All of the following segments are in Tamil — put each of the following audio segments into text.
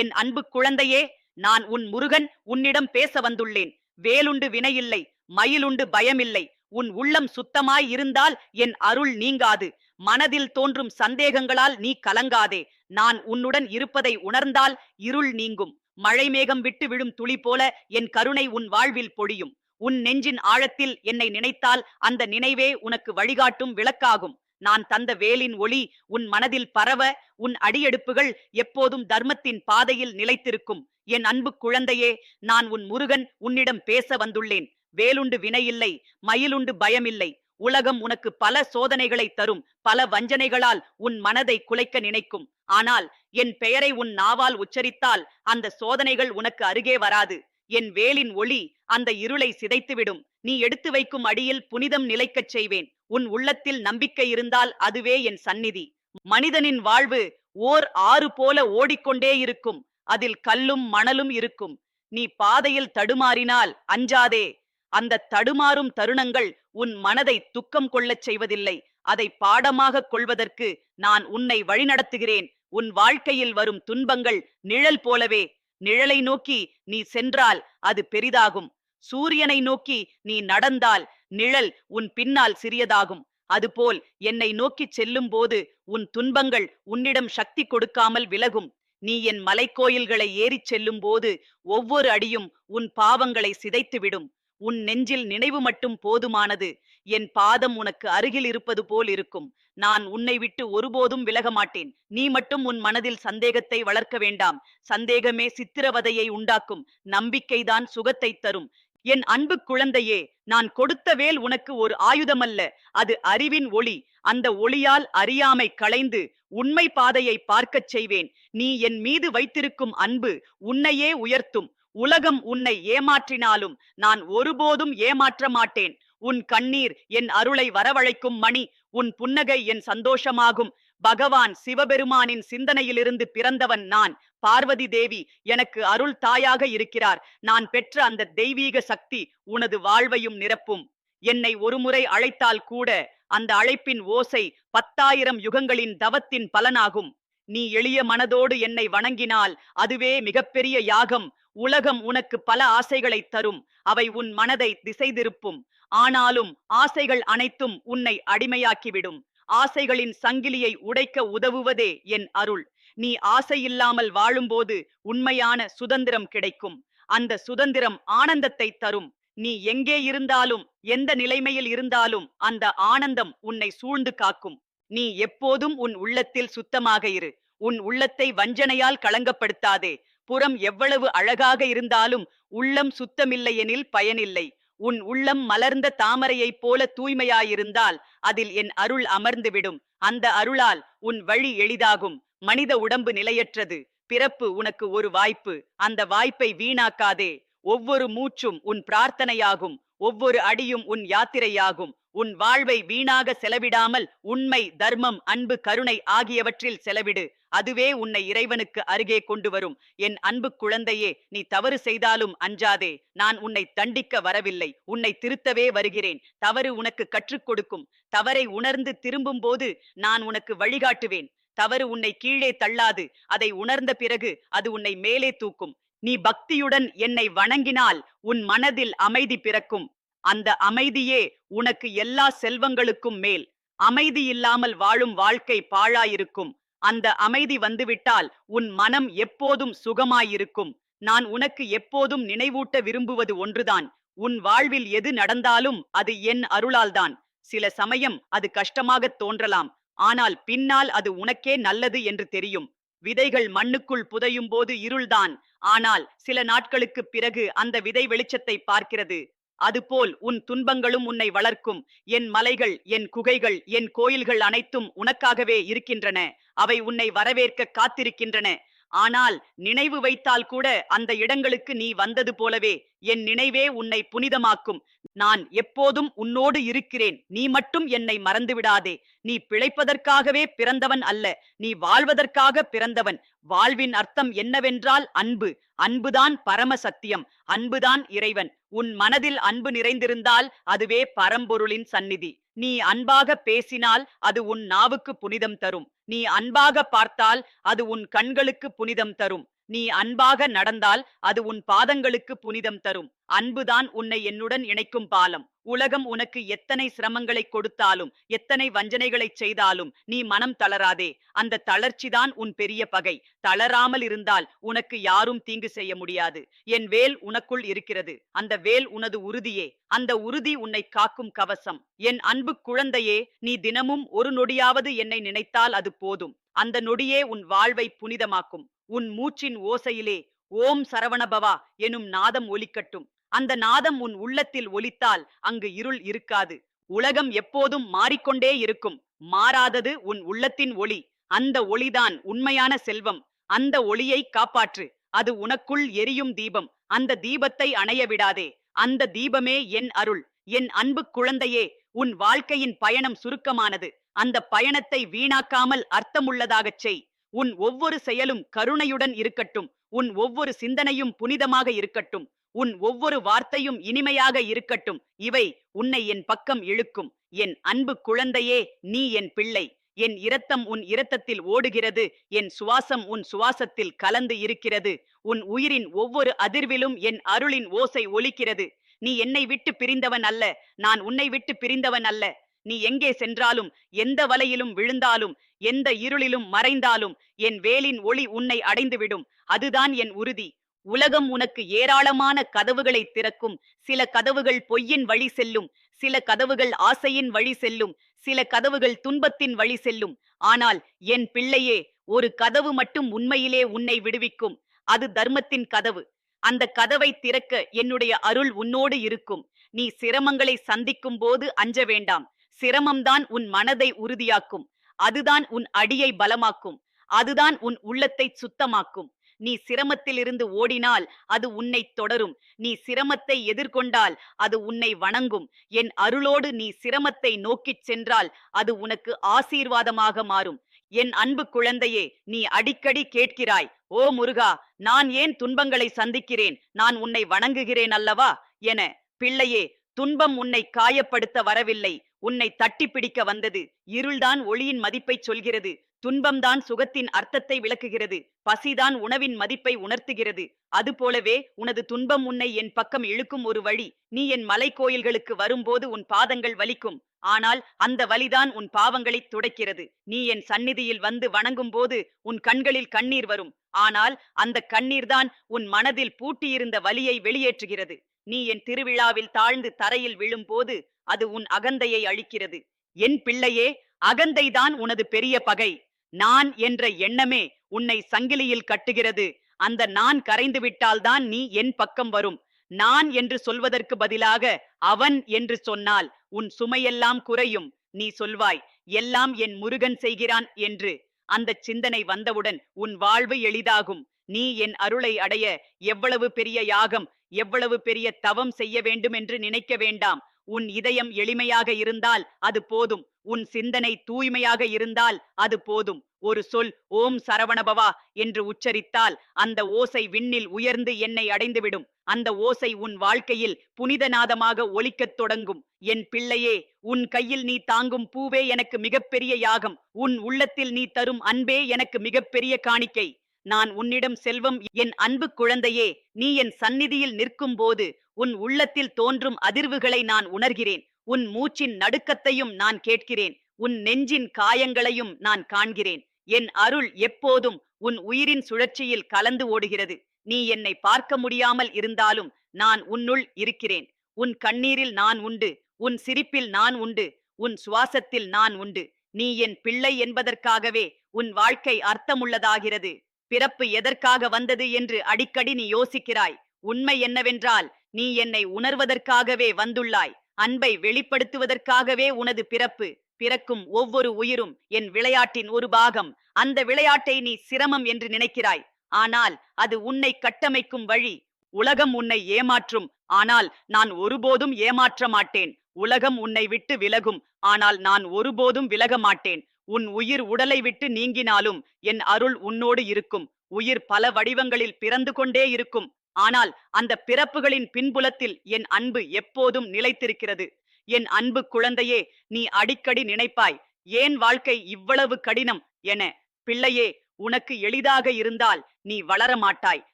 என் அன்பு குழந்தையே நான் உன் முருகன் உன்னிடம் பேச வந்துள்ளேன். வேலுண்டு வினையில்லை மயிலுண்டு பயமில்லை. உன் உள்ளம் சுத்தமாய் இருந்தால் என் அருள் நீங்காது. மனதில் தோன்றும் சந்தேகங்களால் நீ கலங்காதே. நான் உன்னுடன் இருப்பதை உணர்ந்தால் இருள் நீங்கும். மழை மேகம் விட்டு விழும் துளி போல என் கருணை உன் வாழ்வில் பொழியும். உன் நெஞ்சின் ஆழத்தில் என்னை நினைத்தால் அந்த நினைவே உனக்கு வழிகாட்டும் விளக்காகும். நான் தந்த வேலின் ஒளி உன் மனதில் பரவ உன் அடியெடுப்புகள் எப்போதும் தர்மத்தின் பாதையில் நிலைத்திருக்கும். என் அன்பு குழந்தையே நான் உன் முருகன் உன்னிடம் பேச வந்துள்ளேன். வேலுண்டு வினையில்லை மயிலுண்டு பயமில்லை. உலகம் உனக்கு பல சோதனைகளை தரும் பல வஞ்சனைகளால் உன் மனதை குலைக்க நினைக்கும். ஆனால் என் பெயரை உன் நாவால் உச்சரித்தால் அந்த சோதனைகள் உனக்கு அருகே வராது. என் வேலின் ஒளி அந்த இருளை சிதைத்துவிடும். நீ எடுத்து வைக்கும் அடியில் புனிதம் நிலைக்கச் செய்வேன். உன் உள்ளத்தில் நம்பிக்கை இருந்தால் அதுவே என் சந்நிதி. மனிதனின் வாழ்வு ஓர் ஆறு போல ஓடிக்கொண்டே இருக்கும். அதில் கல்லும் மணலும் இருக்கும். நீ பாதையில் தடுமாறினால் அஞ்சாதே. அந்த தடுமாறும் தருணங்கள் உன் மனதை துக்கம் கொள்ளச் செய்வதில்லை. அதை பாடமாக கொள்வதற்கு நான் உன்னை வழிநடத்துகிறேன். உன் வாழ்க்கையில் வரும் துன்பங்கள் நிழல் போலவே. நிழலை நோக்கி நீ சென்றால் அது பெரிதாகும். சூரியனை நோக்கி நீ நடந்தால் நிழல் உன் பின்னால் சிறியதாகும். அதுபோல் என்னை நோக்கிச் செல்லும் போது உன் துன்பங்கள் உன்னிடம் சக்தி கொடுக்காமல் விலகும். நீ என் மலைக்கோயில்களை ஏறிச் செல்லும் போது ஒவ்வொரு அடியும் உன் பாவங்களை சிதைத்துவிடும். உன் நெஞ்சில் நினைவு மட்டும் போதுமானது. என் பாதம் உனக்கு அருகில் இருப்பது போல் இருக்கும். நான் உன்னை விட்டு ஒருபோதும் விலக மாட்டேன். நீ மட்டும் உன் மனதில் சந்தேகத்தை வளர்க்க வேண்டாம். சந்தேகமே சித்திரவதையை உண்டாக்கும். நம்பிக்கைதான் சுகத்தை தரும். என் அன்பு குழந்தையே நான் கொடுத்த வேல் உனக்கு ஒரு ஆயுதமல்ல. அது அறிவின் ஒளி. அந்த ஒளியால் அறியாமை களைந்து உண்மை பாதையை பார்க்கச் செய்வேன். நீ என் மீது வைத்திருக்கும் அன்பு உன்னையே உயர்த்தும். உலகம் உன்னை ஏமாற்றினாலும் நான் ஒருபோதும் ஏமாற்ற மாட்டேன். உன் கண்ணீர் என் அருளை வரவழைக்கும் மணி. உன் புன்னகை என் சந்தோஷமாகும். பகவான் சிவபெருமானின் சிந்தனையிலிருந்து பிறந்தவன் நான். பார்வதி தேவி எனக்கு அருள் தாயாக இருக்கிறார். நான் பெற்ற அந்த தெய்வீக சக்தி உனது வாழ்வையும் நிரப்பும். என்னை ஒருமுறை அழைத்தால் கூட அந்த அழைப்பின் ஓசை பத்தாயிரம் யுகங்களின் தவத்தின் பலனாகும். நீ எளிய மனதோடு என்னை வணங்கினால் அதுவே மிகப்பெரிய யாகம். உலகம் உனக்கு பல ஆசைகளை தரும். அவை உன் மனதை திசை திருப்பும் ஆனாலும் ஆசைகள் அனைத்தும் உன்னை அடிமையாக்கிவிடும். ஆசைகளின் சங்கிலியை உடைக்க உதவுவதே என் அருள். நீ ஆசையில்லாமல் வாழும்போது உண்மையான சுதந்திரம் கிடைக்கும். அந்த சுதந்திரம் ஆனந்தத்தை தரும். நீ எங்கே இருந்தாலும் எந்த நிலைமையில் இருந்தாலும் அந்த ஆனந்தம் உன்னை சூழ்ந்து காக்கும். நீ எப்போதும் உன் உள்ளத்தில் சுத்தமாக இரு. உன் உள்ளத்தை வஞ்சனையால் களங்கப்படுத்தாதே. புறம் எவ்வளவு அழகாக இருந்தாலும் உள்ளம் சுத்தமில்லையெனில் பயனில்லை. உன் உள்ளம் மலர்ந்த தாமரையைப் போல தூய்மையாயிருந்தால் அதில் என் அருள் அமர்ந்துவிடும். அந்த அருளால் உன் வழி எளிதாகும். மனித உடம்பு நிலையற்றது. பிறப்பு உனக்கு ஒரு வாய்ப்பு. அந்த வாய்ப்பை வீணாக்காதே. ஒவ்வொரு மூச்சும் உன் பிரார்த்தனையாகும். ஒவ்வொரு அடியும் உன் யாத்திரையாகும். உன் வாழ்வை வீணாக செலவிடாமல் உண்மை தர்மம் அன்பு கருணை ஆகியவற்றில் செலவிடு. அதுவே உன்னை இறைவனுக்கு அருகே கொண்டு வரும். என் அன்பு குழந்தையே நீ தவறு செய்தாலும் அஞ்சாதே. நான் உன்னை தண்டிக்க வரவில்லை. உன்னை திருத்தவே வருகிறேன். தவறு உனக்கு கற்றுக் கொடுக்கும். தவறை உணர்ந்து திரும்பும் போது நான் உனக்கு வழிகாட்டுவேன். தவறு உன்னை கீழே தள்ளாது. அதை உணர்ந்த பிறகு அது உன்னை மேலே தூக்கும். நீ பக்தியுடன் என்னை வணங்கினால் உன் மனதில் அமைதி பிறக்கும். அந்த அமைதியே உனக்கு எல்லா செல்வங்களுக்கும் மேல். அமைதி இல்லாமல் வாழும் வாழ்க்கை பாழாயிருக்கும். அந்த அமைதி வந்துவிட்டால் உன் மனம் எப்போதும் சுகமாயிருக்கும். நான் உனக்கு எப்போதும் நினைவூட்ட விரும்புவது ஒன்றுதான். உன் வாழ்வில் எது நடந்தாலும் அது என் அருளால்தான். சில சமயம் அது கஷ்டமாகத் தோன்றலாம். ஆனால் பின்னால் அது உனக்கே நல்லது என்று தெரியும். விதைகள் மண்ணுக்குள் புதையும் போது இருள்தான். ஆனால் சில நாட்களுக்குப் பிறகு அந்த விதை வெளிச்சத்தை பார்க்கிறது. அதுபோல் உன் துன்பங்களும் உன்னை வளர்க்கும். என் மலைகள் என் குகைகள் என் கோயில்கள் அனைத்தும் உனக்காகவே இருக்கின்றன. அவை உன்னை வரவேற்க காத்திருக்கின்றன. ஆனால் நினைவு வைத்தால் கூட அந்த இடங்களுக்கு நீ வந்தது போலவே என் நினைவே உன்னை புனிதமாக்கும். நான் எப்போதும் உன்னோடு இருக்கிறேன். நீ மட்டும் என்னை மறந்துவிடாதே. நீ பிழைப்பதற்காகவே பிறந்தவன் அல்ல. நீ வாழ்வதற்காக பிறந்தவன். வாழ்வின் அர்த்தம் என்னவென்றால் அன்பு. அன்புதான் பரம சத்தியம் அன்புதான் இறைவன். உன் மனதில் அன்பு நிறைந்திருந்தால் அதுவே பரம்பொருளின் சந்நிதி. நீ அன்பாக பேசினால் அது உன் நாவுக்கு புனிதம் தரும். நீ அன்பாக பார்த்தால் அது உன் கண்களுக்கு புனிதம் தரும். நீ அன்பாக நடந்தால் அது உன் பாதங்களுக்கு புனிதம் தரும். அன்புதான் உன்னை என்னுடன் இணைக்கும் பாலம். உலகம் உனக்கு எத்தனை சிரமங்களை கொடுத்தாலும் எத்தனை வஞ்சனைகளை செய்தாலும் நீ மனம் தளராதே. அந்த தளர்ச்சிதான் உன் பெரிய பகை. தளராமல் இருந்தால் உனக்கு யாரும் தீங்கு செய்ய முடியாது. என் வேல் உனக்குள் இருக்கிறது. அந்த வேல் உனது உறுதியே. அந்த உறுதி உன்னை காக்கும் கவசம். என் அன்பு குழந்தையே நீ தினமும் ஒரு நொடியாவது என்னை நினைத்தால் அது போதும். அந்த நொடியே உன் வாழ்வை புனிதமாக்கும். உன் மூச்சின் ஓசையிலே ஓம் சரவணபவா எனும் நாதம் ஒலிக்கட்டும். அந்த நாதம் உன் உள்ளத்தில் ஒலித்தால் அங்கு இருள் இருக்காது. உலகம் எப்போதும் மாறிக்கொண்டே இருக்கும். மாறாதது உன் உள்ளத்தின் ஒளி. அந்த ஒளிதான் உண்மையான செல்வம். அந்த ஒளியை காப்பாற்று. அது உனக்குள் எரியும் தீபம். அந்த தீபத்தை அணைய விடாதே. அந்த தீபமே என் அருள். என் அன்பு குழந்தையே உன் வாழ்க்கையின் பயணம் சுருக்கமானது. அந்த பயணத்தை வீணாக்காமல் அர்த்தமுள்ளதாகச் செய். உன் ஒவ்வொரு செயலும் கருணையுடன் இருக்கட்டும். உன் ஒவ்வொரு சிந்தனையும் புனிதமாக இருக்கட்டும். உன் ஒவ்வொரு வார்த்தையும் இனிமையாக இருக்கட்டும். இவை உன்னை என் பக்கம் இழுக்கும். என் அன்பு குழந்தையே நீ என் பிள்ளை. என் இரத்தம் உன் இரத்தத்தில் ஓடுகிறது. என் சுவாசம் உன் சுவாசத்தில் கலந்து இருக்கிறது. உன் உயிரின் ஒவ்வொரு அதிர்விலும் என் அருளின் ஓசை ஒலிக்கிறது. நீ என்னை விட்டு பிரிந்தவன் அல்ல. நான் உன்னை விட்டு பிரிந்தவன் அல்ல. நீ எங்கே சென்றாலும் எந்த வலையிலும் விழுந்தாலும் எந்த இருளிலும் மறைந்தாலும் என் வேலின் ஒளி உன்னை அடைந்துவிடும். அதுதான் என் உறுதி. உலகம் உனக்கு ஏராளமான கதவுகளை திறக்கும். சில கதவுகள் பொய்யின் வழி செல்லும். சில கதவுகள் ஆசையின் வழி செல்லும். சில கதவுகள் துன்பத்தின் வழி செல்லும். ஆனால் என் பிள்ளையே ஒரு கதவு மட்டும் உண்மையிலே உன்னை விடுவிக்கும். அது தர்மத்தின் கதவு. அந்த கதவை திறக்க என்னுடைய அருள் உன்னோடு இருக்கும். நீ சிரமங்களை சந்திக்கும் போது அஞ்ச வேண்டாம். சிரமம்தான் உன் மனதை உறுதியாக்கும். அதுதான் உன் அடியை பலமாக்கும். அதுதான் உன் உள்ளத்தை சுத்தமாக்கும். நீ சிரமத்திலிருந்து ஓடினால் அது உன்னை தொடரும். நீ சிரமத்தை எதிர்கொண்டால் அது உன்னை வணங்கும். என் அருளோடு நீ சிரமத்தை நோக்கிச் சென்றால் அது உனக்கு ஆசீர்வாதமாக மாறும். என் அன்பு குழந்தையே நீ அடிக்கடி கேட்கிறாய் ஓ முருகா நான் ஏன் துன்பங்களை சந்திக்கிறேன்? நான் உன்னை வணங்குகிறேன் அல்லவா? என பிள்ளையே துன்பம் உன்னை காயப்படுத்த வரவில்லை. உன்னை தட்டி பிடிக்க வந்தது. இருள்தான் ஒளியின் மதிப்பைச் சொல்கிறது. துன்பம்தான் சுகத்தின் அர்த்தத்தை விளக்குகிறது. பசிதான் உணவின் மதிப்பை உணர்த்துகிறது. அதுபோலவே உனது துன்பம் உன்னை என் பக்கம் இழுக்கும் ஒரு வழி. நீ என் மலை கோயில்களுக்கு வரும்போது உன் பாதங்கள் வலிக்கும். ஆனால் அந்த வலிதான் உன் பாவங்களை துடைக்கிறது. நீ என் சந்நிதியில் வந்து வணங்கும் போது உன் கண்களில் கண்ணீர் வரும். ஆனால் அந்த கண்ணீர்தான் உன் மனதில் பூட்டியிருந்த வலியை வெளியேற்றுகிறது. நீ என் திருவிழாவில் தாழ்ந்து தரையில் விழும்போது அது உன் அகந்தையை அழிக்கிறது. என் பிள்ளையே அகந்தைதான் உனது பெரிய பகை. நான் என்ற எண்ணமே உன்னை சங்கிலியில் கட்டுகிறது. அந்த நான் கரைந்து விட்டால்தான் நீ என் பக்கம் வரும். நான் என்று சொல்வதற்கு பதிலாக அவன் என்று சொன்னால் உன் சுமையெல்லாம் குறையும். நீ சொல்வாய் எல்லாம் என் முருகன் செய்கிறான் என்று. அந்த சிந்தனை வந்தவுடன் உன் வாழ்வு எளிதாகும். நீ என் அருளை அடைய எவ்வளவு பெரிய யாகம் எவ்வளவு பெரிய தவம் செய்ய வேண்டும் என்று நினைக்க வேண்டாம். உன் இதயம் எளிமையாக இருந்தால் அது போதும். உன் சிந்தனை தூய்மையாக இருந்தால் அது போதும். ஒரு சொல் ஓம் சரவணபவா என்று உச்சரித்தால் அந்த ஓசை விண்ணில் உயர்ந்து என்னை அடைந்துவிடும். அந்த ஓசை உன் வாழ்க்கையில் புனிதநாதமாக ஒலிக்கத் தொடங்கும். என் பிள்ளையே உன் கையில் நீ தாங்கும் பூவே எனக்கு மிகப்பெரிய யாகம். உன் உள்ளத்தில் நீ தரும் அன்பே எனக்கு மிகப்பெரிய காணிக்கை. நான் உன்னிடம் செல்வம் என் அன்பு குழந்தையே நீ என் சந்நிதியில் நிற்கும் போது உன் உள்ளத்தில் தோன்றும் அதிர்வுகளை நான் உணர்கிறேன். உன் மூச்சின் நடுக்கத்தையும் நான் கேட்கிறேன். உன் நெஞ்சின் காயங்களையும் நான் காண்கிறேன். என் அருள் எப்போதும் உன் உயிரின் சுழற்சியில் கலந்து ஓடுகிறது. நீ என்னை பார்க்க முடியாமல் இருந்தாலும் நான் உன்னுள் இருக்கிறேன். உன் கண்ணீரில் நான் உண்டு. உன் சிரிப்பில் நான் உண்டு. உன் சுவாசத்தில் நான் உண்டு. நீ என் பிள்ளை என்பதற்காகவே உன் வாழ்க்கை அர்த்தமுள்ளதாகிறது. பிறப்பு எதற்காக வந்தது என்று அடிக்கடி நீ யோசிக்கிறாய். உண்மை என்னவென்றால் நீ என்னை உணர்வதற்காகவே வந்துள்ளாய். அன்பை வெளிப்படுத்துவதற்காகவே உனது பிறப்பு. பிறக்கும் ஒவ்வொரு உயிரும் என் விளையாட்டின் ஒரு பாகம். அந்த விளையாட்டை நீ சிரமம் என்று நினைக்கிறாய். ஆனால் அது உன்னை கட்டமைக்கும் வழி. உலகம் உன்னை ஏமாற்றும். ஆனால் நான் ஒருபோதும் ஏமாற்ற மாட்டேன் உலகம் உன்னை விட்டு விலகும். ஆனால் நான் ஒருபோதும் விலக மாட்டேன் உன் உயிர் உடலை விட்டு நீங்கினாலும் என் அருள் உன்னோடு இருக்கும். உயிர் பல வடிவங்களில் பிறந்து கொண்டே இருக்கும். ஆனால் அந்த பிறப்புகளின் பின்புலத்தில் என் அன்பு எப்போதும் நிலைத்திருக்கிறது. என் அன்பு குழந்தையே நீ அடிக்கடி நினைப்பாய் ஏன் வாழ்க்கை இவ்வளவு கடினம்? என. பிள்ளையே உனக்கு எளிதாக இருந்தால் நீ வளர மாட்டாய்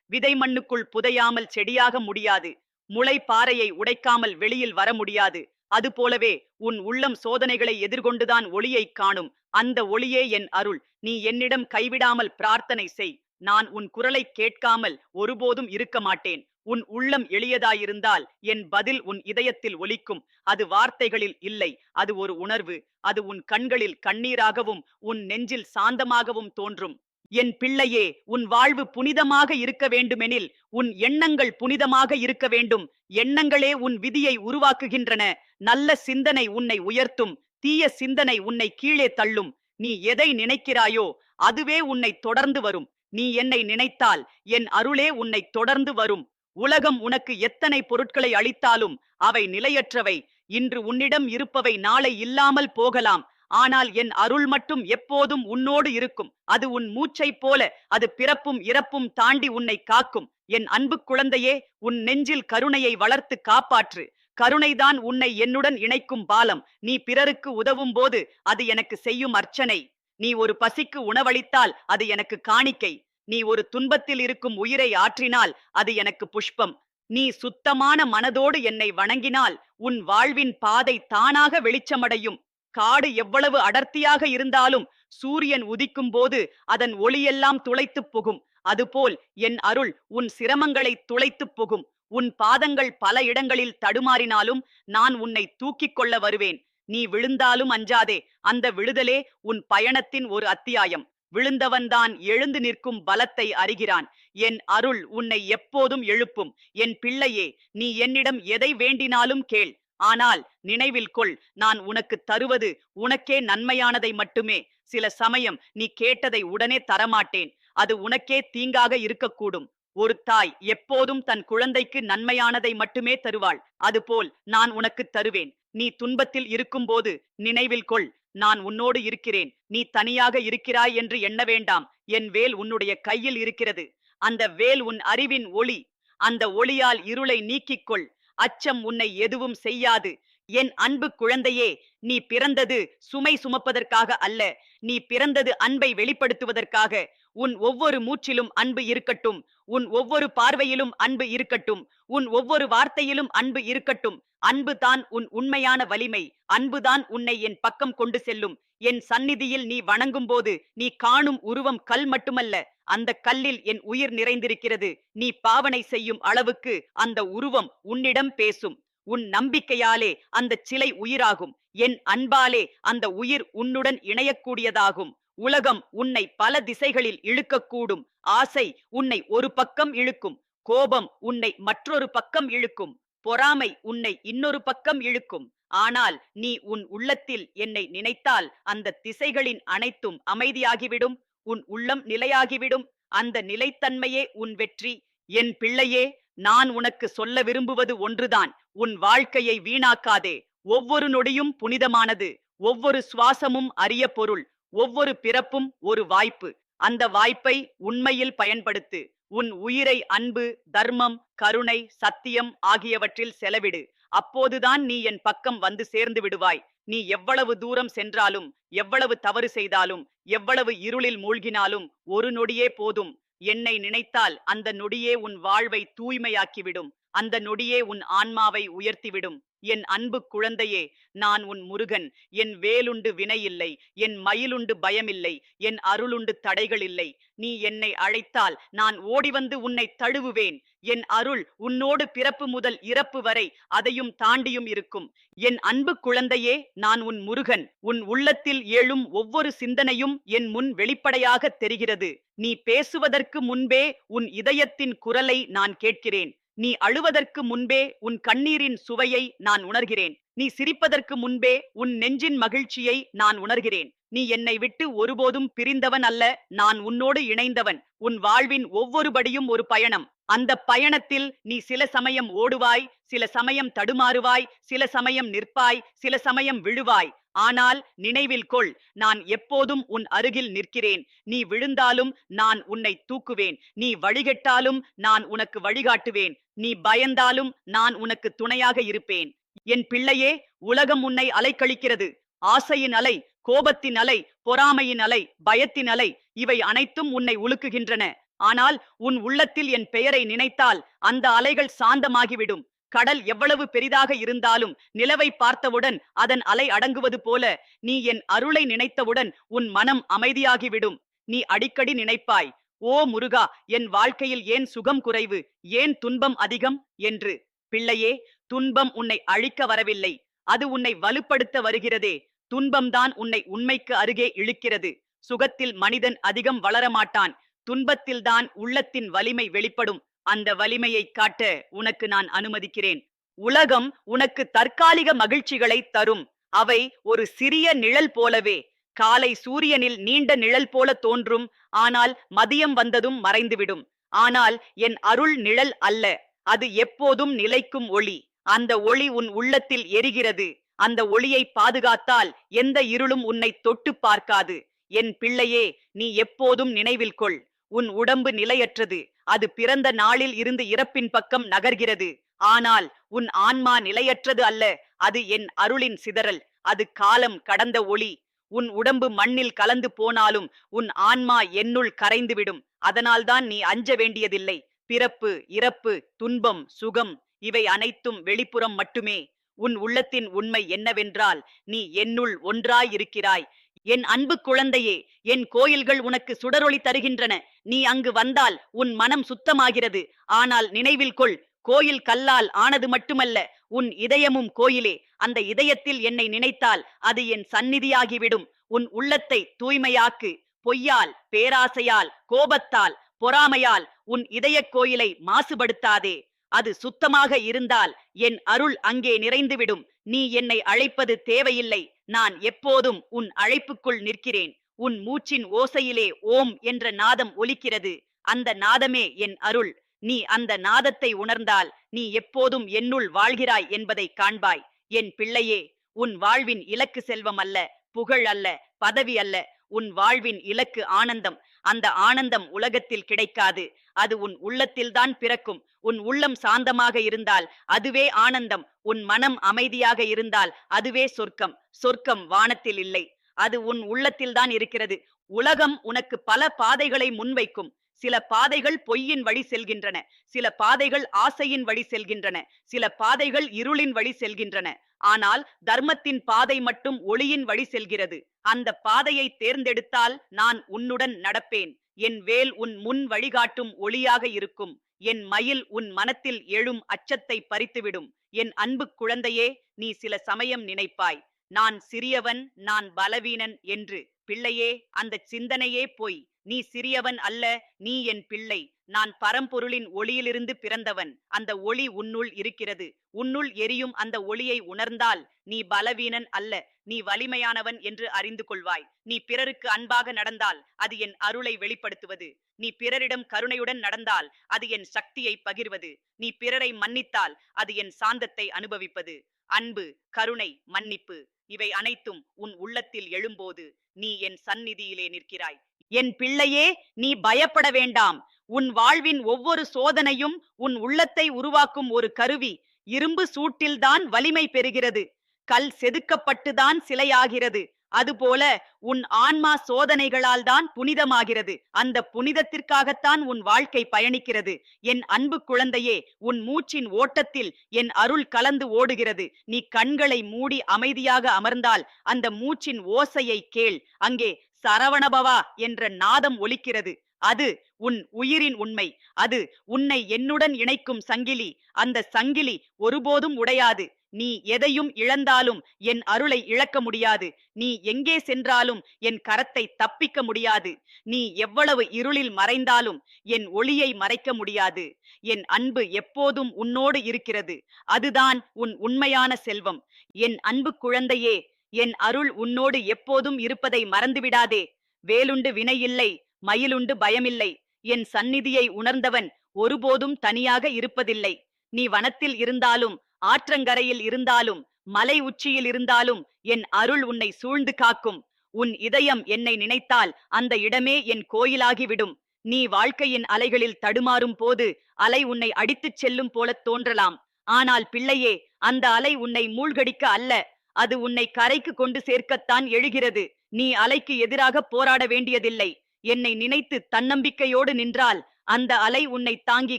விதை மண்ணுக்குள் புதையாமல் செடியாக முடியாது. முளை பாறையை உடைக்காமல் வெளியில் வர முடியாது. அதுபோலவே உன் உள்ளம் சோதனைகளை எதிர்கொண்டுதான் ஒளியைக் காணும். அந்த ஒளியே என் அருள். நீ என்னிடம் கைவிடாமல் பிரார்த்தனை செய். நான் உன் குரலை கேட்காமல் ஒருபோதும் இருக்க மாட்டேன். உன் உள்ளம் எளியதாயிருந்தால் என் பதில் உன் இதயத்தில் ஒலிக்கும். அது வார்த்தைகளில் இல்லை. அது ஒரு உணர்வு. அது உன் கண்களில் கண்ணீராகவும் உன் நெஞ்சில் சாந்தமாகவும் தோன்றும். என் பிள்ளையே உன் வாழ்வு புனிதமாக இருக்க வேண்டுமெனில் உன் எண்ணங்கள் புனிதமாக இருக்க வேண்டும். எண்ணங்களே உன் விதியை உருவாக்குகின்றன. நல்ல சிந்தனை உன்னை உயர்த்தும். தீய சிந்தனை உன்னை கீழே தள்ளும். நீ எதை நினைக்கிறாயோ அதுவே உன்னை தொடர்ந்து வரும். நீ என்னை நினைத்தால் என் அருளே உன்னை தொடர்ந்து வரும். உலகம் உனக்கு எத்தனை பொருட்களை அளித்தாலும் அவை நிலையற்றவை. இன்று உன்னிடம் இருப்பவை நாளை இல்லாமல் போகலாம். ஆனால் என் அருள் மட்டும் எப்போதும் உன்னோடு இருக்கும். அது உன் மூச்சைப் போல அது பிறப்பும் இறப்பும் தாண்டி உன்னை காக்கும். என் அன்பு குழந்தையே உன் நெஞ்சில் கருணையை வளர்த்து காப்பாற்று. கருணைதான் உன்னை என்னுடன் இணைக்கும் பாலம். நீ பிறருக்கு உதவும் போது அது எனக்கு செய்யும் அர்ச்சனை. நீ ஒரு பசிக்கு உணவளித்தால் அது எனக்கு காணிக்கை. நீ ஒரு துன்பத்தில் இருக்கும் உயிரை ஆற்றினால் அது எனக்கு புஷ்பம். நீ சுத்தமான மனதோடு என்னை வணங்கினால் உன் வாழ்வின் பாதை தானாக வெளிச்சமடையும். காடு எவ்வளவு அடர்த்தியாக இருந்தாலும் சூரியன் உதிக்கும் போது அதன் ஒளியெல்லாம் துளைத்துப் புகும். அதுபோல் என் அருள் உன் சிரமங்களை துளைத்துப் புகும். உன் பாதங்கள் பல இடங்களில் தடுமாறினாலும் நான் உன்னை தூக்கிக் கொள்ள வருவேன். நீ விழுந்தாலும் அஞ்சாதே. அந்த விழுதலே உன் பயணத்தின் ஒரு அத்தியாயம். விழுந்தவன்தான் எழுந்து நிற்கும் பலத்தை அறிகிறான். என் அருள் உன்னை எப்போதும் எழுப்பும். என் பிள்ளையே நீ என்னிடம் எதை வேண்டினாலும் கேள். ஆனால் நினைவில் கொள் நான் உனக்கு தருவது உனக்கே நன்மையானதை மட்டுமே. சில சமயம் நீ கேட்டதை உடனே தரமாட்டேன். அது உனக்கே தீங்காக இருக்கக்கூடும். ஒரு தாய் எப்போதும் தன் குழந்தைக்கு நன்மையானதை மட்டுமே தருவாள். அதுபோல் நான் உனக்கு தருவேன். நீ துன்பத்தில் இருக்கும்போது நினைவில் கொள் நான் உன்னோடு இருக்கிறேன். நீ தனியாக இருக்கிறாய் என்று எண்ண வேண்டாம். என் வேல் உன்னுடைய கையில் இருக்கிறது. அந்த வேல் உன் அறிவின் ஒளி. அந்த ஒளியால் இருளை நீக்கிக் கொள். அச்சம் உன்னை எதுவும் செய்யாது. என் அன்பு குழந்தையே நீ பிறந்தது சுமை சுமப்பதற்காக அல்ல. நீ பிறந்தது அன்பை வெளிப்படுத்துவதற்காக. உன் ஒவ்வொரு மூச்சிலும் அன்பு இருக்கட்டும். உன் ஒவ்வொரு பார்வையிலும் அன்பு இருக்கட்டும். உன் ஒவ்வொரு வார்த்தையிலும் அன்பு இருக்கட்டும். அன்பு தான் உன் உண்மையான வலிமை. அன்புதான் உன்னை என் பக்கம் கொண்டு செல்லும். என் சந்நிதியில் நீ வணங்கும் போது நீ காணும் உருவம் கல் மட்டுமல்ல. அந்த கல்லில் என் உயிர் நிறைந்திருக்கிறது. நீ பாவனை செய்யும் அளவுக்கு அந்த உருவம் உன்னிடம் பேசும். உன் நம்பிக்கையாலே அந்த சிலை உயிராகும். என் அன்பாலே அந்த உயிர் உன்னுடன் இணையக்கூடியதாகும். உலகம் உன்னை பல திசைகளில் இழுக்கக்கூடும். ஆசை உன்னை ஒரு பக்கம் இழுக்கும். கோபம் உன்னை மற்றொரு பக்கம் இழுக்கும். பொறாமை உன்னை இன்னொரு பக்கம் இழுக்கும். ஆனால் நீ உன் உள்ளத்தில் என்னை நினைத்தால் அந்த திசைகளின் அனைத்தும் அமைதியாகிவிடும். உன் உள்ளம் நிலையாகிவிடும். அந்த நிலைத்தன்மையே உன் வெற்றி. என் பிள்ளையே நான் உனக்கு சொல்ல விரும்புவது ஒன்றுதான். உன் வாழ்க்கையை வீணாக்காதே. ஒவ்வொரு நொடியும் புனிதமானது. ஒவ்வொரு சுவாசமும் அரிய பொருள். ஒவ்வொரு பிறப்பும் ஒரு வாய்ப்பு. அந்த வாய்ப்பை உண்மையில் பயன்படுத்து. உன் உயிரை அன்பு தர்மம் கருணை சத்தியம் ஆகியவற்றில் செலவிடு. அப்போதுதான் நீ என் பக்கம் வந்து சேர்ந்து விடுவாய். நீ எவ்வளவு தூரம் சென்றாலும் எவ்வளவு தவறு செய்தாலும் எவ்வளவு இருளில் மூழ்கினாலும் ஒரு நொடியே போதும். என்னை நினைத்தால் அந்த நொடியே உன் வாழ்வை தூய்மையாக்கிவிடும். அந்த நொடியே உன் ஆன்மாவை உயர்த்திவிடும். என் அன்பு குழந்தையே நான் உன் முருகன். என் வேலுண்டு வினையில்லை. என் மயிலுண்டு பயமில்லை. என் அருளுண்டு தடைகள் இல்லை நீ என்னை அழைத்தால் நான் ஓடிவந்து உன்னை தழுவுவேன். என் அருள் உன்னோடு பிறப்பு முதல் இறப்பு வரை அதையும் தாண்டியும் இருக்கும். என் அன்பு குழந்தையே நான் உன் முருகன். உன் உள்ளத்தில் எழும் ஒவ்வொரு சிந்தனையும் என் முன் வெளிப்படையாக தெரிகிறது. நீ பேசுவதற்கு முன்பே உன் இதயத்தின் குரலை நான் கேட்கிறேன். நீ அழுவதற்கு முன்பே உன் கண்ணீரின் சுவையை நான் உணர்கிறேன். நீ சிரிப்பதற்கு முன்பே உன் நெஞ்சின் மகிழ்ச்சியை நான் உணர்கிறேன். நீ என்னை விட்டு ஒருபோதும் பிரிந்தவன் அல்ல நான் உன்னோடு இணைந்தவன். உன் வாழ்வின் ஒவ்வொரு படியும் ஒரு பயணம். அந்த பயணத்தில் நீ சில சமயம் ஓடுவாய் சில சமயம் தடுமாறுவாய் சில சமயம் நிற்பாய் சில சமயம் விழுவாய். ஆனால் நினைவில் கொள் நான் எப்போதும் உன் அருகில் நிற்கிறேன். நீ விழுந்தாலும் நான் உன்னை தூக்குவேன். நீ வழிகட்டாலும் நான் உனக்கு வழிகாட்டுவேன். நீ பயந்தாலும் நான் உனக்கு துணையாக இருப்பேன். என் பிள்ளையே உலகம் உன்னை அலைக்கழிக்கிறது. ஆசையின் அலை கோபத்தின் அலை பொறாமையின் அலை பயத்தின் அலை இவை அனைத்தும் உன்னை உலுக்குகின்றன. ஆனால் உன் உள்ளத்தில் என் பெயரை நினைத்தால் அந்த அலைகள் சாந்தமாகிவிடும். கடல் எவ்வளவு பெரிதாக இருந்தாலும் நிலவை பார்த்தவுடன் அதன் அலை அடங்குவது போல நீ என் அருளை நினைத்தவுடன் உன் மனம் அமைதியாகிவிடும். நீ அடிக்கடி நினைப்பாய் ஓ முருகா என் வாழ்க்கையில் ஏன் சுகம் குறைவு? ஏன் துன்பம் அதிகம்? என்று. பிள்ளையே துன்பம் உன்னை அழிக்க வரவில்லை. அது உன்னை வலுப்படுத்த வருகிறதே. துன்பம்தான் உன்னை உண்மைக்கு அருகே இழுக்கிறது. சுகத்தில் மனிதன் அதிகம் வளரமாட்டான். துன்பத்தில்தான் உள்ளத்தின் வலிமை வெளிப்படும். அந்த வலிமையை காட்ட உனக்கு நான் அனுமதிக்கிறேன். உலகம் உனக்கு தற்காலிக மகிழ்ச்சிகளை தரும். அவை ஒரு சிறிய நிழல் போலவே. காலை சூரியனில் நீண்ட நிழல் போல தோன்றும். ஆனால் மதியம் வந்ததும் மறைந்துவிடும். ஆனால் என் அருள் நிழல் அல்ல. அது எப்போதும் நிலைக்கும் ஒளி. அந்த ஒளி உன் உள்ளத்தில் எரிகிறது. அந்த ஒளியை பாதுகாத்தால் எந்த இருளும் உன்னை தொட்டு பார்க்காது. என் பிள்ளையே நீ எப்போதும் நினைவில் கொள். உன் உடம்பு நிலையற்றது. அது பிறந்த நாளில் இருந்து இறப்பின் பக்கம் நகர்கிறது. ஆனால் உன் ஆன்மா நிலையற்றது அல்ல அது என் அருளின் சிதறல் அது காலம் கடந்த ஒளி. உன் உடம்பு மண்ணில் கலந்து போனாலும் உன் ஆன்மா என்னுள் கரைந்துவிடும். அதனால்தான் நீ அஞ்ச வேண்டியதில்லை. பிறப்பு இறப்பு துன்பம் சுகம் இவை அனைத்தும் வெளிப்புறம் மட்டுமே. உன் உள்ளத்தின் உண்மை என்னவென்றால் நீ என்னுள் ஒன்றாயிருக்கிறாய். என் அன்பு குழந்தையே என் கோயில்கள் உனக்கு சுடரொளி தருகின்றன. நீ அங்கு வந்தால் உன் மனம் சுத்தமாகிறது. ஆனால் நினைவில் கொள் கோயில் கல்லால் ஆனது மட்டுமல்ல உன் இதயமும் கோயிலே. அந்த இதயத்தில் என்னை நினைத்தால் அது என் சந்நிதியாகிவிடும். உன் உள்ளத்தை தூய்மையாக்கு பொய்யால் பேராசையால் கோபத்தால் பொறாமையால் உன் இதயக் கோயிலை மாசுபடுத்தாதே. அது சுத்தமாக இருந்தால் என் அருள் அங்கே நிறைந்துவிடும். நீ என்னை அழைப்பது தேவையில்லை. நான் எப்போதும் உன் அழைப்புக்குள் நிற்கிறேன். உன் மூச்சின் ஓசையிலே ஓம் என்ற நாதம் ஒலிக்கிறது. அந்த நாதமே என் அருள். நீ அந்த நாதத்தை உணர்ந்தால் நீ எப்போதும் என்னுள் வாழ்கிறாய் என்பதை காண்பாய். என் பிள்ளையே உன் வாழ்வின் இலக்கு செல்வம் அல்ல புகழ் அல்ல பதவி அல்ல. உன் வாழ்வின் இலக்கு ஆனந்தம். அந்த ஆனந்தம் உலகத்தில் கிடைக்காது. அது உன் உள்ளத்தில்தான் பிறக்கும். உன் உள்ளம் சாந்தமாக இருந்தால் அதுவே ஆனந்தம். உன் மனம் அமைதியாக இருந்தால் அதுவே சொர்க்கம். சொர்க்கம் வானத்தில் இல்லை. அது உன் உள்ளத்தில்தான் இருக்கிறது. உலகம் உனக்கு பல பாதைகளை முன்வைக்கும். சில பாதைகள் பொய்யின் வழி செல்கின்றன. சில பாதைகள் ஆசையின் வழி செல்கின்றன. சில பாதைகள் இருளின் வழி செல்கின்றன. ஆனால் தர்மத்தின் பாதை மட்டும் ஒளியின் வழி செல்கிறது. அந்த பாதையை தேர்ந்தெடுத்தால் நான் உன்னுடன் நடப்பேன். என் வேல் உன் முன் வழிகாட்டும் ஒளியாக இருக்கும். என் மயில் உன் மனத்தில் எழும் அச்சத்தை பறித்துவிடும். என் அன்பு குழந்தையே நீ சில சமயம் நினைப்பாய். நான் சிறியவன் நான் பலவீனன் என்று. பிள்ளையே அந்த சிந்தனையே போய். நீ சிறியவன் அல்ல நீ என் பிள்ளை. நான் பரம்பொருளின் ஒளியிலிருந்து பிறந்தவன். அந்த ஒளி உன்னுள் இருக்கிறது. உன்னுள் எரியும் அந்த ஒளியை உணர்ந்தால் நீ பலவீனன் அல்ல. நீ வலிமையானவன் என்று அறிந்து கொள்வாய். நீ பிறருக்கு அன்பாக நடந்தால் அது என் அருளை வெளிப்படுத்துவது. நீ பிறரிடம் கருணையுடன் நடந்தால் அது என் சக்தியை பகிர்வது. நீ பிறரை மன்னித்தால் அது என் சாந்தத்தை அனுபவிப்பது. அன்பு கருணை மன்னிப்பு இவை அனைத்தும் உன் உள்ளத்தில் எழும்போது நீ என் சந்நிதியிலே நிற்கிறாய். என் பிள்ளையே நீ பயப்பட வேண்டாம். உன் வாழ்வின் ஒவ்வொரு சோதனையும் உன் உள்ளத்தை உருவாக்கும் ஒரு கருவி. இரும்பு சூட்டில்தான் வலிமை பெறுகிறது. கல் செதுக்கப்பட்டுதான் சிலையாகிறது. அதுபோல உன் ஆன்மா சோதனைகளால் தான் புனிதமாகிறது. அந்த புனிதத்திற்காகத்தான் உன் வாழ்க்கை பயணிக்கிறது. என் அன்பு குழந்தையே உன் மூச்சின் ஓட்டத்தில் என் அருள் கலந்து ஓடுகிறது. நீ கண்களை மூடி அமைதியாக அமர்ந்தால் அந்த மூச்சின் ஓசையை கேள். அங்கே சரவணபவா என்ற நாதம் ஒலிக்கிறது. அது உன் உயிரின் உண்மை. அது உன்னை என்னுடன் இணைக்கும் சங்கிலி. அந்த சங்கிலி ஒருபோதும் உடையாது. நீ எதையும் இழந்தாலும் என் அருளை இழக்க முடியாது. நீ எங்கே சென்றாலும் என் கரத்தை தப்பிக்க முடியாது. நீ எவ்வளவு இருளில் மறைந்தாலும் என் ஒளியை மறைக்க முடியாது. என் அன்பு எப்போதும் உன்னோடு இருக்கிறது. அதுதான் உன் உண்மையான செல்வம். என் அன்பு குழந்தையே என் அருள் உன்னோடு எப்போதும் இருப்பதை மறந்துவிடாதே. வேலுண்டு வினையில்லை மயிலுண்டு பயமில்லை. என் சந்நிதியை உணர்ந்தவன் ஒருபோதும் தனியாக இருப்பதில்லை. நீ வனத்தில் இருந்தாலும் ஆற்றங்கரையில் இருந்தாலும் மலை உச்சியில் இருந்தாலும் என் அருள் உன்னை சூழ்ந்து காக்கும். உன் இதயம் என்னை நினைத்தால் அந்த இடமே என் கோயிலாகிவிடும். நீ வாழ்க்கையின் அலைகளில் தடுமாறும் போது அலை உன்னை அடித்துச் செல்லும் போலத் தோன்றலாம். ஆனால் பிள்ளையே அந்த அலை உன்னை மூழ்கடிக்க அல்ல. அது உன்னை கரைக்கு கொண்டு சேர்க்கத்தான் எழுகிறது. நீ அலைக்கு எதிராக போராட வேண்டியதில்லை. என்னை நினைத்து தன்னம்பிக்கையோடு நின்றால் அந்த அலை உன்னை தாங்கி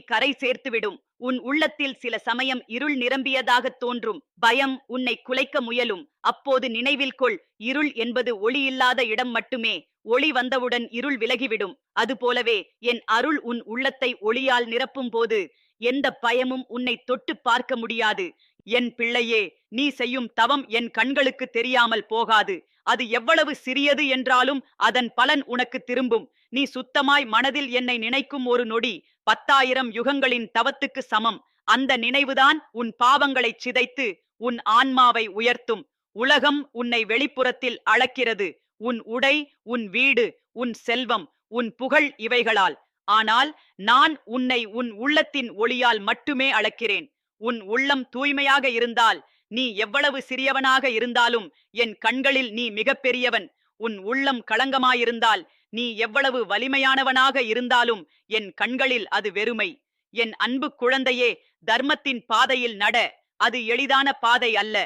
கரை சேர்த்துவிடும். உன் உள்ளத்தில் சில சமயம் இருள் நிரம்பியதாகத் தோன்றும். பயம் உன்னை குலைக்க முயலும். அப்போது நினைவில் கொள் இருள் என்பது ஒளி இல்லாத இடம் மட்டுமே. ஒளி வந்தவுடன் இருள் விலகிவிடும். அதுபோலவே என் அருள் உன் உள்ளத்தை ஒளியால் நிரப்பும் போது எந்த பயமும் உன்னை தொட்டு பார்க்க முடியாது. என் பிள்ளையே நீ செய்யும் தவம் என் கண்களுக்கு தெரியாமல் போகாது. அது எவ்வளவு சிறியது என்றாலும் அதன் பலன் உனக்கு திரும்பும். நீ சுத்தமாய் மனதில் என்னை நினைக்கும் ஒரு நொடி பத்தாயிரம் யுகங்களின் தவத்துக்கு சமம். அந்த நினைவுதான் உன் பாவங்களைச் சிதைத்து உன் ஆன்மாவை உயர்த்தும். உலகம் உன்னை வெளிப்புறத்தில் அளக்கிறது. உன் உடை உன் வீடு உன் செல்வம் உன் புகழ் இவைகளால். ஆனால் நான் உன்னை உன் உள்ளத்தின் ஒளியால் மட்டுமே அளக்கிறேன். உன் உள்ளம் தூய்மையாக இருந்தால் நீ எவ்வளவு சிறியவனாக இருந்தாலும் என் கண்களில் நீ மிகப்பெரியவன். உன் உள்ளம் களங்கமாயிருந்தால் நீ எவ்வளவு வலிமையானவனாக இருந்தாலும் என் கண்களில் அது வெறுமை. என் அன்பு குழந்தையே தர்மத்தின் பாதையில் நட. அது எளிதான பாதை அல்ல.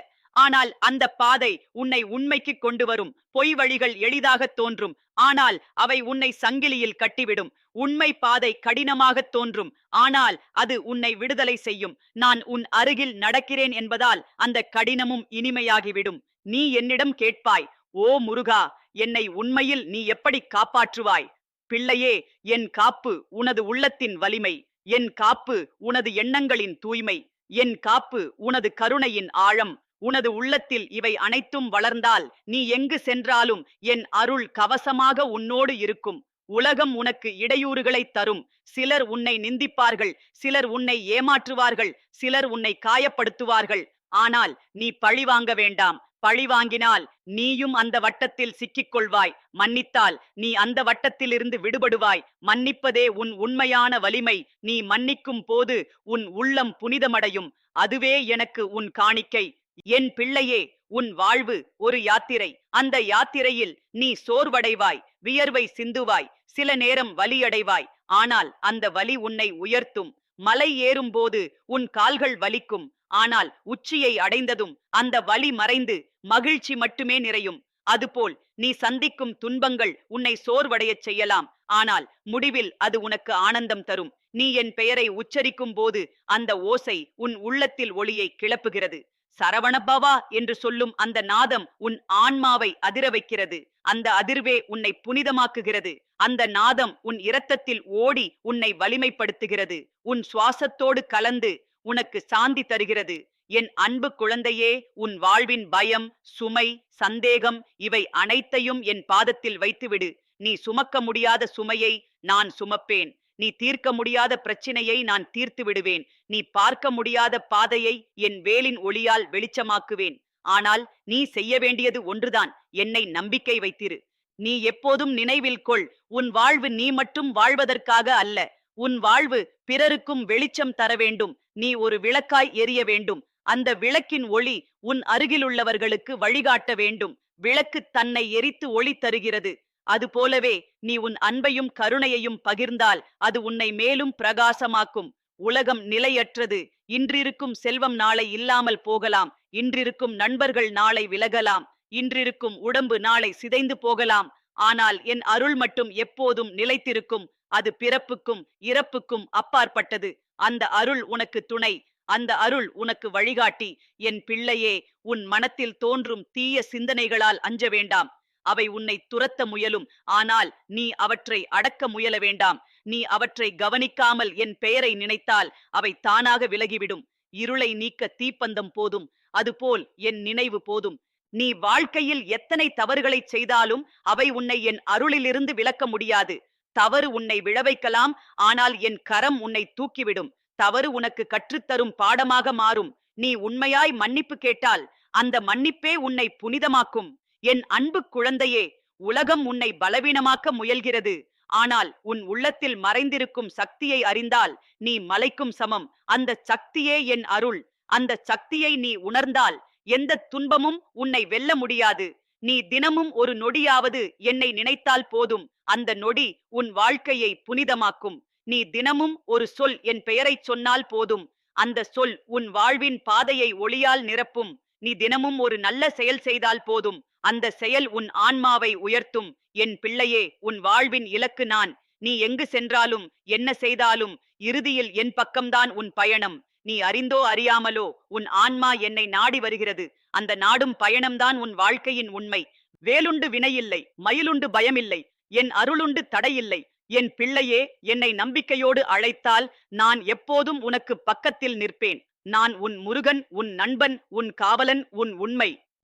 ஆனால் அந்த பாதை உன்னை உண்மைக்கு கொண்டு வரும் பொய் வழிகள் எளிதாக தோன்றும். ஆனால் அவை உன்னை சங்கிலியில் கட்டிவிடும். உண்மை பாதை கடினமாக தோன்றும். ஆனால் அது உன்னை விடுதலை செய்யும். நான் உன் அருகில் நடக்கிறேன் என்பதால் அந்த கடினமும் இனிமையாகிவிடும். நீ என்னிடம் கேட்பாய் ஓ முருகா என்னை உண்மையில் நீ எப்படி காப்பாற்றுவாய்? பிள்ளையே என் காப்பு உனது உள்ளத்தின் வலிமை. என் காப்பு உனது எண்ணங்களின் தூய்மை. என் காப்பு உனது கருணையின் ஆழம். உனது உள்ளத்தில் இவை அனைத்தும் வளர்ந்தால் நீ எங்கு சென்றாலும் என் அருள் கவசமாக உன்னோடு இருக்கும். உலகம் உனக்கு இடையூறுகளை தரும். சிலர் உன்னை நிந்திப்பார்கள் சிலர் உன்னை ஏமாற்றுவார்கள் சிலர் உன்னை காயப்படுத்துவார்கள். ஆனால் நீ பழி வாங்க வேண்டாம். பழி வாங்கினால் நீயும் அந்த வட்டத்தில் சிக்கிக் கொள்வாய் மன்னித்தால் நீ அந்த வட்டத்திலிருந்து விடுபடுவாய். மன்னிப்பதே உன் உண்மையான வலிமை. நீ மன்னிக்கும் போது உன் உள்ளம் புனிதமடையும். அதுவே எனக்கு உன் காணிக்கை. என் பிள்ளையே உன் வாழ்வு ஒரு யாத்திரை. அந்த யாத்திரையில் நீ சோர்வடைவாய் வியர்வை சிந்துவாய் சில நேரம் வலியடைவாய். ஆனால் அந்த வலி உன்னை உயர்த்தும். மலை ஏறும்போது உன் கால்கள் வலிக்கும். ஆனால் உச்சியை அடைந்ததும் அந்த வலி மறைந்து மகிழ்ச்சி மட்டுமே நிறையும். அதுபோல் நீ சந்திக்கும் துன்பங்கள் உன்னை சோர்வடையச் செய்யலாம். ஆனால் முடிவில் அது உனக்கு ஆனந்தம் தரும். நீ என் பெயரை உச்சரிக்கும் போது அந்த ஓசை உன் உள்ளத்தில் ஒளியை கிளப்புகிறது. சரவணபவா என்று சொல்லும் அந்த நாதம் உன் ஆன்மாவை அதிர வைக்கிறது அந்த அதிர்வே உன்னை புனிதமாக்குகிறது. அந்த நாதம் உன் இரத்தத்தில் ஓடி உன்னை வலிமைப்படுத்துகிறது. உன் சுவாசத்தோடு கலந்து உனக்கு சாந்தி தருகிறது. என் அன்பு குழந்தையே உன் வாழ்வின் பயம் சுமை சந்தேகம் இவை அனைத்தையும் என் பாதத்தில் வைத்துவிடு. நீ சுமக்க முடியாத சுமையை நான் சுமப்பேன். நீ தீர்க்க முடியாத பிரச்சினையை நான் தீர்த்து விடுவேன். நீ பார்க்க முடியாத பாதையை என் வேலின் ஒளியால் வெளிச்சமாக்குவேன். ஆனால் நீ செய்ய வேண்டியது ஒன்றுதான். என்னை நம்பிக்கை வைத்திரு. நீ எப்போதும் நினைவில் கொள் உன் வாழ்வு நீ மட்டும் வாழ்வதற்காக அல்ல. உன் வாழ்வு பிறருக்கும் வெளிச்சம் தர வேண்டும். நீ ஒரு விளக்காய் எரிய வேண்டும். அந்த விளக்கின் ஒளி உன் அருகிலுள்ளவர்களுக்கு வழிகாட்ட வேண்டும். விளக்கு தன்னை எரித்து ஒளி தருகிறது. அதுபோலவே நீ உன் அன்பையும் கருணையையும் பகிர்ந்தால் அது உன்னை மேலும் பிரகாசமாக்கும். உலகம் நிலையற்றது. இன்றிருக்கும் செல்வம் நாளை இல்லாமல் போகலாம். இன்றிருக்கும் நண்பர்கள் நாளை விலகலாம். இன்றிருக்கும் உடம்பு நாளை சிதைந்து போகலாம். ஆனால் என் அருள் மட்டும் எப்போதும் நிலைத்திருக்கும். அது பிறப்புக்கும் இறப்புக்கும் அப்பாற்பட்டது. அந்த அருள் உனக்கு துணை. அந்த அருள் உனக்கு வழிகாட்டி. என் பிள்ளையே உன் மனத்தில் தோன்றும் தீய சிந்தனைகளால் அஞ்ச வேண்டாம். அவை உன்னை துரத்த முயலும். ஆனால் நீ அவற்றை அடக்க முயல வேண்டாம். நீ அவற்றை கவனிக்காமல் என் பெயரை நினைத்தால் அவை தானாக விலகிவிடும். இருளை நீக்க தீப்பந்தம் போதும். அதுபோல் என் நினைவு போதும். நீ வாழ்க்கையில் எத்தனை தவறுகளை செய்தாலும் அவை உன்னை என் அருளிலிருந்து விலக்க முடியாது. தவறு உன்னை விழவைக்கலாம் ஆனால் என் கரம் உன்னை தூக்கிவிடும். தவறு உனக்கு கற்றுத்தரும் பாடமாக மாறும். நீ உண்மையாய் மன்னிப்பு கேட்டால் அந்த மன்னிப்பே உன்னை புனிதமாக்கும். என் அன்பு குழந்தையே உலகம் உன்னை பலவீனமாக்க முயல்கிறது. ஆனால் உன் உள்ளத்தில் மறைந்திருக்கும் சக்தியை அறிந்தால் நீ மலைக்கும் சமம். அந்த சக்தியே என் அருள். அந்த சக்தியை நீ உணர்ந்தால் எந்த துன்பமும் உன்னை வெல்ல முடியாது. நீ தினமும் ஒரு நொடியாவது என்னை நினைத்தால் போதும். அந்த நொடி உன் வாழ்க்கையை புனிதமாக்கும். நீ தினமும் ஒரு சொல் என் பெயரைச் சொன்னால் போதும். அந்த சொல் உன் வாழ்வின் பாதையை ஒளியால் நிரப்பும். நீ தினமும் ஒரு நல்ல செயல் செய்தால் போதும். அந்த செயல் உன் ஆன்மாவை உயர்த்தும். என் பிள்ளையே உன் வாழ்வின் இலக்கு நான். நீ எங்கு சென்றாலும் என்ன செய்தாலும் இறுதியில் என் பக்கம்தான் உன் பயணம். நீ அறிந்தோ அறியாமலோ உன் ஆன்மா என்னை நாடி வருகிறது. அந்த நாடும் பயணம்தான் உன் வாழ்க்கையின் உண்மை. வேலுண்டு வினையில்லை மயிலுண்டு பயமில்லை என் அருளுண்டு தடையில்லை. என் பிள்ளையே என்னை நம்பிக்கையோடு அழைத்தால் நான் எப்போதும் உனக்கு பக்கத்தில் நிற்பேன். நான் உன் முருகன் உன் நண்பன் உன் காவலன் உன் உண்மை.